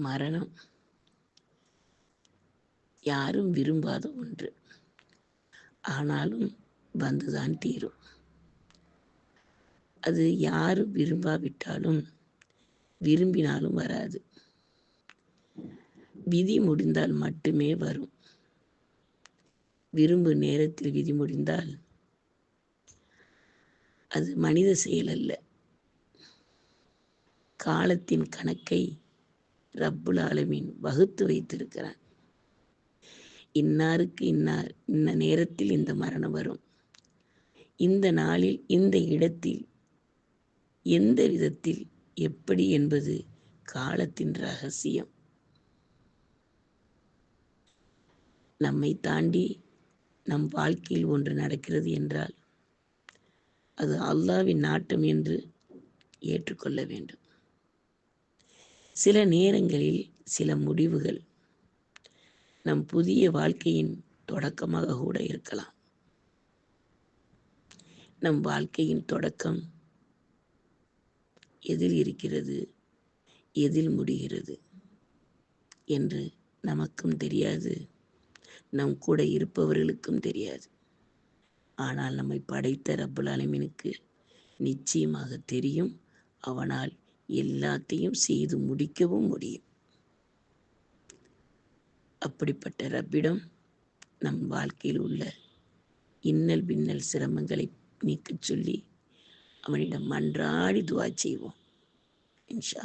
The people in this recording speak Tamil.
மரணம். யாரும் விரும்பாத ஒன்று. ஆனாலும் வந்துதான் தீரும். அது யாரும் விரும்பாவிட்டாலும் விரும்பினாலும் வராது. விதி முடிந்தால் மட்டுமே வரும். விரும்பு நேரத்தில் விதி முடிந்தால் அது மனித செயல் அல்ல. காலத்தின் கணக்கை ரப்புல் ஆலமீன் வகுத்து வைத்திருக்கிறான் இன்னாருக்கு இன்னார் இந்த நேரத்தில் இந்த மரணம் வரும். இந்த நாளில் இந்த இடத்தில் எந்த விதத்தில் எப்படி என்பது காலத்தின் ரகசியம். நம்மை தாண்டி நம் வாழ்க்கையில் ஒன்று நடக்கிறது என்றால் அது அல்லாவின் நாட்டம் என்று ஏற்றுக்கொள்ள வேண்டும். சில நேரங்களில் சில முடிவுகள் நம் புதிய வாழ்க்கையின் தொடக்கமாக கூட இருக்கலாம். நம் வாழ்க்கையின் தொடக்கம் எதில் இருக்கிறது எதில் முடிகிறது என்று நமக்கும் தெரியாது நம் கூட இருப்பவர்களுக்கும் தெரியாது. ஆனால் நம்மை படைத்த ரப்புல் அலமீனுக்கு நிச்சயமாக தெரியும் அவனால் எல்லாத்தையும் செய்து முடிக்கவும் முடியும். அப்படிப்பட்ட ரப்பிடம் நம் வாழ்க்கையில் உள்ள இன்னல் பின்னல் சிரமங்களை நீக்கச் சொல்லி அவனிடம் மன்றாடி துவா செய்வோம். இன்ஷா